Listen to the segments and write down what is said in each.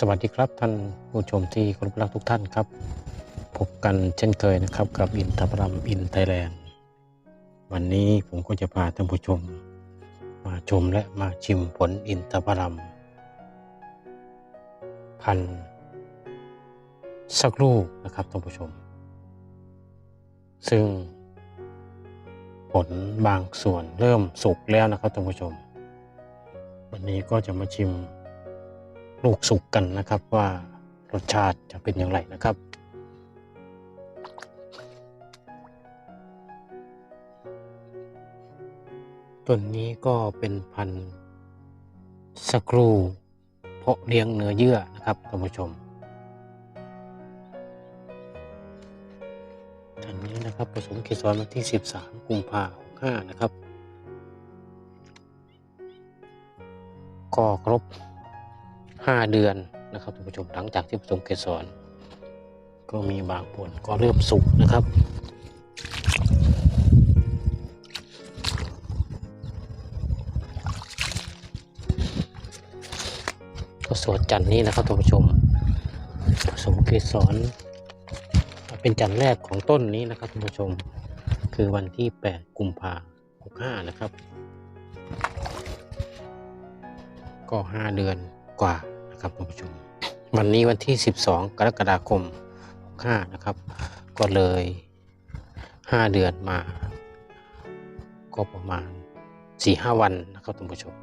สวัสดีครับท่านผู้ชมที่เคารพรักทุกท่านครับ พบกันเช่นเคยนะครับ กับอินทพรัมอินไทยแลนด์วันนี้ผมก็จะพาท่านผู้ชม มาชมและมาชิมผลอินทพรัมพันธุ์สักลูกนะครับท่านผู้ชม ซึ่ง ผลบางส่วนเริ่มสุกแล้วนะครับท่านผู้ชม วันนี้ก็จะมาชิม ลูกสุกกันนะครับว่ารสชาติจะเป็นอย่างไรนะครับต้นนี้ก็เป็นพันธุ์สกรูเพาะเลี้ยงเนื้อเยื่อนะครับท่านผู้ชมอันนี้นะครับผสมเกสรวันที่ 13 กุมภาพันธ์65 นะครับ ก็ครบ 5 เดือนนะครับท่านผู้ชมหลังจากที่ผสมเกสรก็มีบางผลก็เริ่มสุกนะครับ ก็สวดจันทร์นี้นะครับท่านผู้ชมผสมเกสรเป็นจันทร์แรกของต้นนี้นะครับท่านผู้ชมคือวันที่ 8 กุมภาพันธ์65 นะครับ ก็ 5 เดือนกว่า นะครับผู้ชม วันนี้วันที่ 12 กรกฎาคม65นะครับ ก็เลย 5 เดือนมา ก็ประมาณ 4-5 วันนะครับท่านผู้ชม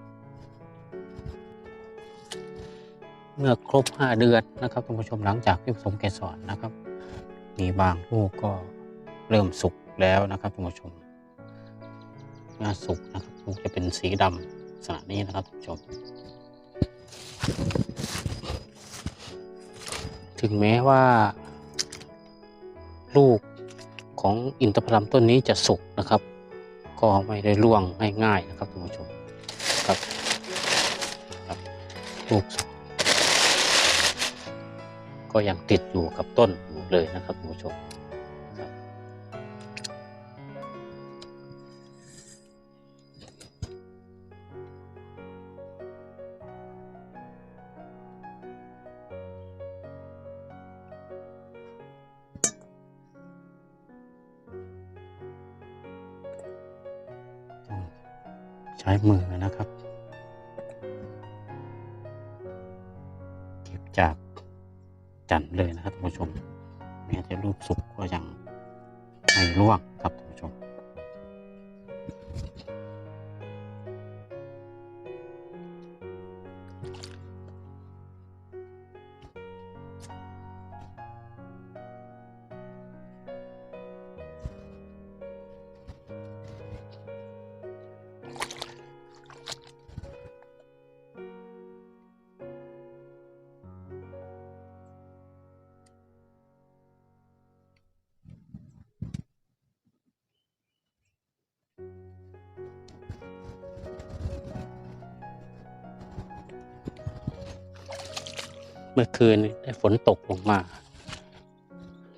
เมื่อครบ 5 เดือนนะครับท่านผู้ชมหลังจากที่ผสมเกสรนะครับ มีบางลูกก็เริ่มสุกแล้วนะครับท่านผู้ชมเมื่อสุกนะครับลูกจะเป็นสีดำลักษณะนี้นะครับท่านผู้ชม ถึงแม้ว่า ลูกของอินทผลัมต้นนี้จะสุกนะครับ ก็ไม่ได้ร่วงง่ายๆนะครับท่านผู้ชมครับครับลูกกก็ยังติดอยู่กับต้นอยู่เลยนะครับท่านผู้ชม ใช้มือนะครับ เก็บจากจันเลยนะครับท่านผู้ชม แม้จะรูปสุกก็ยังไม่ร่วงครับท่านผู้ชม เมื่อคืนได้ฝนตกลงมา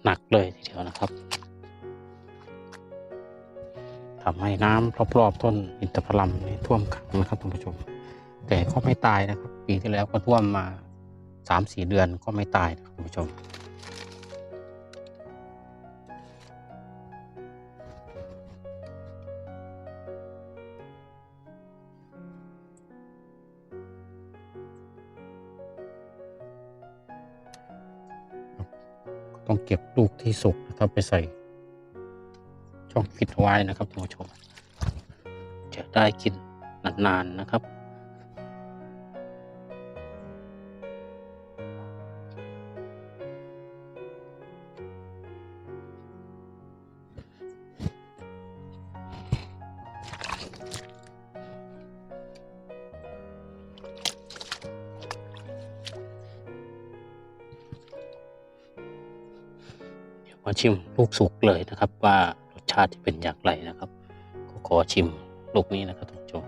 หนักเลยทีเดียวนะครับทำให้น้ำรอบๆต้นอินทผลัมนี่ท่วมขังนะครับท่านผู้ชม แต่ก็ไม่ตายนะครับ ปีที่แล้วก็ท่วมมาสามสี่เดือนก็ไม่ตายนะครับท่านผู้ชม ต้องเก็บลูกที่สุกนะครับไปใส่ ช่องปิดไว้นะครับท่านผู้ชม จะได้กินนานๆนะครับ มาชิมลูกสุกเลยนะครับ ว่ารสชาติจะเป็นอย่างไรนะครับ ก็ขอชิมลูกนี้นะครับท่านผู้ชม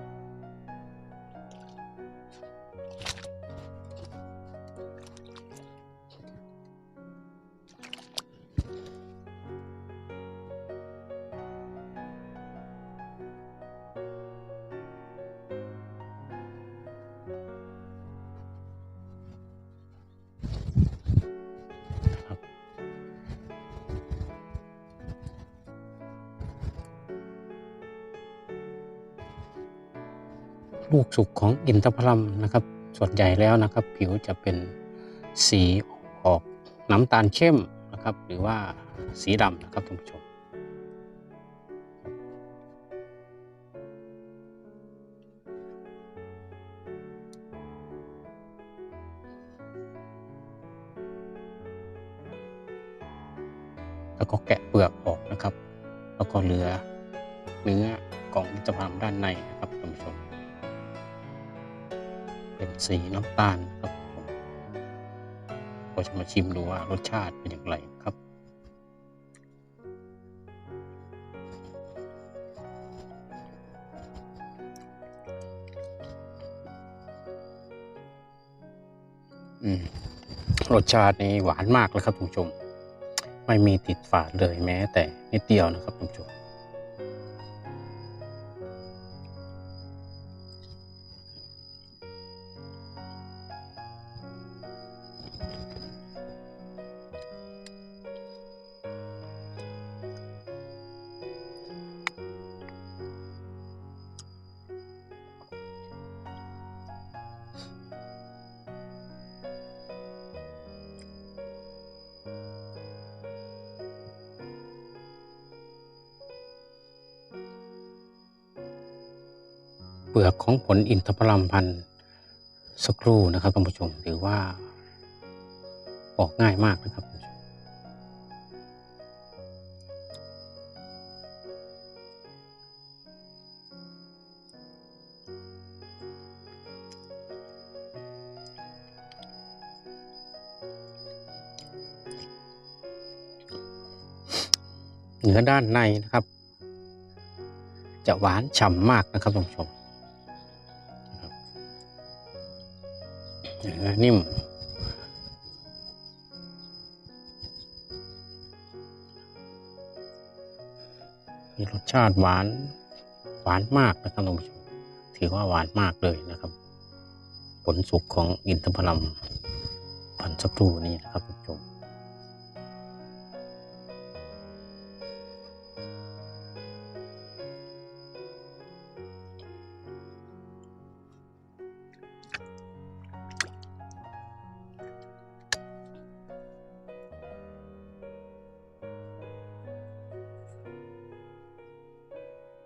ลูกสุกของอินทผลัมนะครับ ส่วนใหญ่แล้วนะครับ ผิวจะเป็นสีออกน้ำตาลเข้มนะครับ หรือว่าสีดำนะครับท่านผู้ชมแล้วก็แกะเปลือกออกนะครับ แล้วก็เหลือเนื้อของอินทผลัมด้านในนะครับท่านผู้ชม เป็นสีน้ำตาลครับผมก็จะมาชิมดูว่ารสชาติเป็นอย่างไรครับอืมรสชาตินี้หวานมากเลยครับคุณผู้ชม ไม่มีติดฝาดเลยแม้แต่นิดเดียวนะครับคุณผู้ชม ปลือกของผลอินทผลัมพันธุ์สักครู่นะครับท่านผู้ชมถือว่าออกง่ายมากนะครับท่านผู้ชมเนื้อด้านในนะครับ จะหวานฉ่ำมากนะครับท่านผู้ชม นิ่ม มีรสชาติหวาน หวานมากนะครับท่านผู้ชมถือว่าหวานมากเลยนะครับ ผลสุกของอินทผลัมพันสักครู่นี้นะครับท่านผู้ชม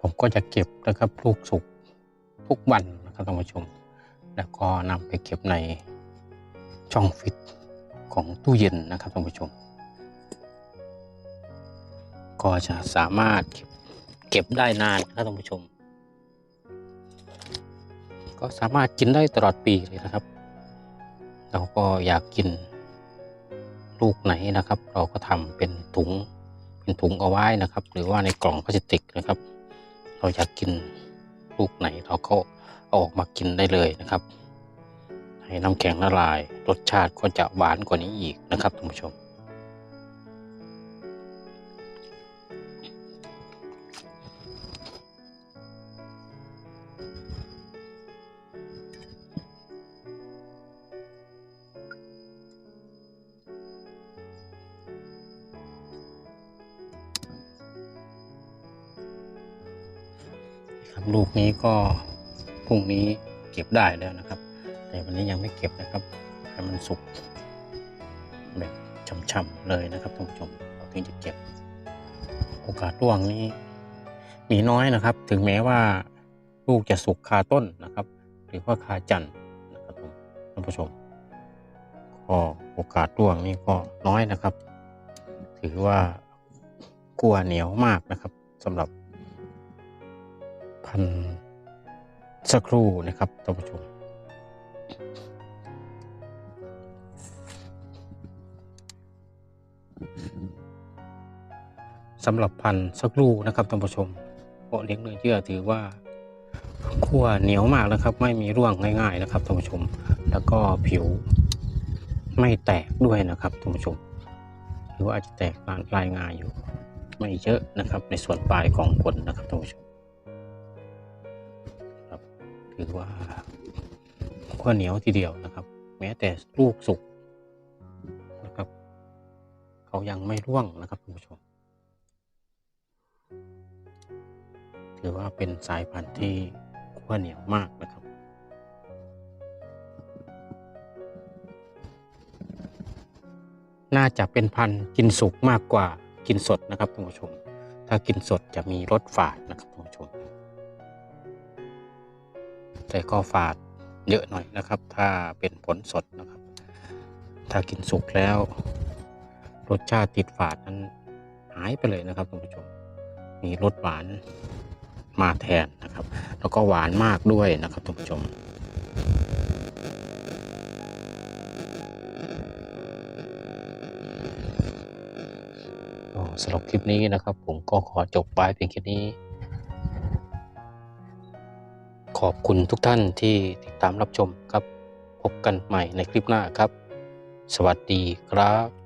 ผมก็จะเก็บนะครับลูกสุกทุกวันนะครับท่านผู้ชม แล้วก็นำไปเก็บในช่องฟิตของตู้เย็นนะครับท่านผู้ชม ก็จะสามารถเก็บได้นานนะครับท่านผู้ชม ก็สามารถกินได้ตลอดปีเลยนะครับ เราก็อยากกินลูกไหนนะครับ เราก็ทำเป็นถุงเป็นถุงเอาไว้นะครับ หรือว่าในกล่องพลาสติกนะครับ เราอยากกินลูกไหนเราก็เอาออกมากินได้เลยนะครับ ให้น้ำแข็งละลาย รสชาติก็จะหวานกว่านี้อีกนะครับท่านผู้ชม ครับ ลูกนี้ก็พรุ่งนี้เก็บได้แล้วนะครับ แต่วันนี้ยังไม่เก็บนะครับให้มันสุกแบบช่ำๆเลยนะครับท่านผู้ชมเราถึงจะเก็บ โอกาสร่วงนี้มีน้อยนะครับ ถึงแม้ว่าลูกจะสุกคาต้นนะครับ หรือว่าคาจันนะครับท่านผู้ชมก็โอกาสร่วงนี่ก็น้อยนะครับ ถือว่ากลัวเหนียวมากนะครับสำหรับ พันสักครู่นะครับท่านผู้ชมสำหรับพันสักครู่นะครับท่านผู้ชมเพราะเลี้ยงเนื้อเยื่อถือว่าขั้วเหนียวมากนะครับ ไม่มีร่วงง่าย ๆ นะครับท่านผู้ชม แล้วก็ผิวไม่แตกด้วยนะครับท่านผู้ชมหรือว่าอาจจะแตกลายลายงาอยู่ ไม่เยอะนะครับ ในส่วนปลายของผลนะครับท่านผู้ชม ถือว่าก็เหนียวทีเดียวนะครับ แม้แต่ลูกสุกนะครับ เขายังไม่ร่วงนะครับคุณผู้ชม ถือว่าเป็นสายพันธุ์ที่ขั้วเหนียวมากนะครับน่าจะเป็นพันธุ์กินสุกมากกว่ากินสดนะครับท่านผู้ชม ถ้ากินสดจะมีรสฝาดนะครับ แต่ก็ฝาดเยอะหน่อยนะครับ ถ้าเป็นผลสดนะครับ ถ้ากินสุกแล้ว รสชาติติดฝาดนั้นหายไปเลยนะครับท่านผู้ชม มีรสหวานมาแทนนะครับ แล้วก็หวานมากด้วยนะครับท่านผู้ชมสำหรับคลิปนี้นะครับ ผมก็ขอจบไปเพียงแค่นี้ ขอบคุณทุกท่านที่ติดตามรับชมครับ พบกันใหม่ในคลิปหน้าครับ สวัสดีครับ